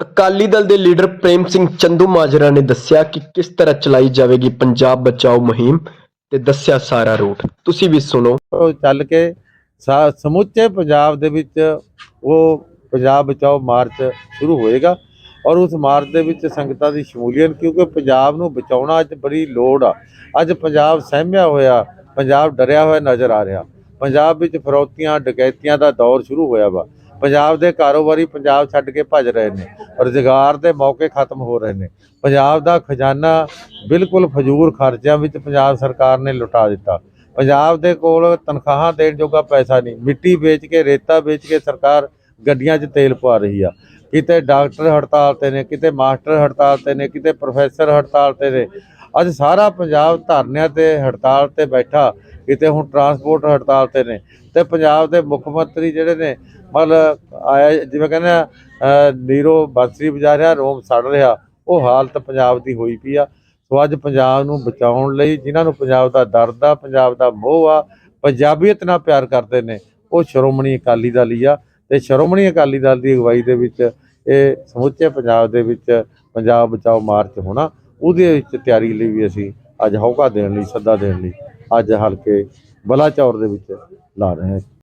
ਅਕਾਲੀ ਦਲ ਦੇ ਲੀਡਰ ਪ੍ਰੇਮ ਸਿੰਘ ਚੰਦੂ ਮਾਜਰਾ ਨੇ ਦੱਸਿਆ ਕਿ ਕਿਸ ਤਰ੍ਹਾਂ ਚਲਾਈ ਜਾਵੇਗੀ ਪੰਜਾਬ ਬਚਾਓ ਮੁਹਿੰਮ ਤੇ ਦੱਸਿਆ ਸਾਰਾ ਰੂਟ ਤੁਸੀਂ ਵੀ ਸੁਣੋ। ਉਹ ਚੱਲ ਕੇ ਸਾ- ਸਮੁੱਚੇ ਪੰਜਾਬ ਦੇ ਵਿੱਚ ਉਹ ਪੰਜਾਬ ਬਚਾਓ ਮਾਰਚ ਸ਼ੁਰੂ ਹੋਏਗਾ ਔਰ ਉਸ ਮਾਰਚ ਦੇ ਵਿੱਚ ਸੰਗਤਾਂ ਦੀ ਸ਼ਮੂਲੀਅਤ, ਕਿਉਂਕਿ ਪੰਜਾਬ ਨੂੰ ਬਚਾਉਣਾ ਅੱਜ ਬੜੀ ਲੋੜ ਆ। ਅੱਜ ਪੰਜਾਬ ਸਹਿਮਿਆ ਹੋਇਆ, ਪੰਜਾਬ ਡਰਿਆ ਹੋਇਆ ਨਜ਼ਰ ਆ ਰਿਹਾ। ਪੰਜਾਬ ਵਿੱਚ ਫਰੌਤੀਆਂ, ਡਕੈਤੀਆਂ ਦਾ ਦੌਰ ਸ਼ੁਰੂ ਹੋਇਆ ਵਾ। ਪੰਜਾਬ ਦੇ ਕਾਰੋਬਾਰੀ ਪੰਜਾਬ ਛੱਡ ਕੇ ਭੱਜ ਰਹੇ ਨੇ, ਰੁਜ਼ਗਾਰ ਦੇ ਮੌਕੇ ਖਤਮ ਹੋ ਰਹੇ ਨੇ। ਪੰਜਾਬ ਦਾ ਖਜ਼ਾਨਾ ਬਿਲਕੁਲ ਫਜ਼ੂਲ ਖਰਚਿਆਂ ਵਿੱਚ ਪੰਜਾਬ ਸਰਕਾਰ ਨੇ ਲੁਟਾ ਦਿੱਤਾ। ਪੰਜਾਬ ਦੇ ਕੋਲ ਤਨਖਾਹਾਂ ਦੇਣ ਜੋਗਾ ਪੈਸਾ ਨਹੀਂ, ਮਿੱਟੀ ਵੇਚ ਕੇ, ਰੇਤਾ ਵੇਚ ਕੇ ਸਰਕਾਰ ਗੱਡੀਆਂ 'ਚ ਤੇਲ ਪਵਾ ਰਹੀ ਆ। ਕਿਤੇ ਡਾਕਟਰ ਹੜਤਾਲ ਤੇ ਨੇ, ਕਿਤੇ ਮਾਸਟਰ ਹੜਤਾਲ ਤੇ ਨੇ, ਕਿਤੇ ਪ੍ਰੋਫੈਸਰ ਹੜਤਾਲ ਤੇ ਨੇ। ਅੱਜ ਸਾਰਾ ਪੰਜਾਬ ਧਰਨਿਆਂ ਤੇ ਹੜਤਾਲ ਤੇ ਬੈਠਾ, ਕਿਤੇ ਹੁਣ ਟਰਾਂਸਪੋਰਟ ਹੜਤਾਲ ਤੇ ਨੇ। ਤੇ ਪੰਜਾਬ ਦੇ ਮੁੱਖ ਮੰਤਰੀ ਜਿਹੜੇ ਨੇ ਮਤਲਬ ਆਇਆ ਜਿਵੇਂ ਕਹਿੰਦੇ ਆ ਨੀਰੋ ਬਾਂਸਰੀ ਵਜਾ ਰਿਹਾ, ਰੋਮ ਸੜ ਰਿਹਾ, ਉਹ ਹਾਲਤ ਪੰਜਾਬ ਦੀ ਹੋਈ ਪਈ ਆ। ਸੋ ਅੱਜ ਪੰਜਾਬ ਨੂੰ ਬਚਾਉਣ ਲਈ ਜਿਨ੍ਹਾਂ ਨੂੰ ਪੰਜਾਬ ਦਾ ਦਰਦ ਆ, ਪੰਜਾਬ ਦਾ ਮੋਹ ਆ, ਪੰਜਾਬੀਅਤ ਨਾਲ ਪਿਆਰ ਕਰਦੇ ਨੇ, ਉਹ ਸ਼੍ਰੋਮਣੀ ਅਕਾਲੀ ਦਲ ਹੀ ਆ। ਤੇ ਸ਼੍ਰੋਮਣੀ ਅਕਾਲੀ ਦਲ ਦੀ ਅਗਵਾਈ ਦੇ ਵਿੱਚ ਇਹ ਸਮੁੱਚੇ ਪੰਜਾਬ ਦੇ ਵਿੱਚ ਪੰਜਾਬ ਬਚਾਓ ਮਾਰਚ ਹੋਣਾ, ਉਹਦੇ ਵਿੱਚ ਤਿਆਰੀ ਲਈ ਵੀ ਅਸੀਂ ਅੱਜ ਹੌਕਾ ਦੇਣ ਲਈ, ਸੱਦਾ ਦੇਣ ਲਈ ਅੱਜ ਹਲਕੇ ਬਲਾਚੌਰ ਦੇ ਵਿੱਚ ਲਾ ਰਹੇ ਹਾਂ।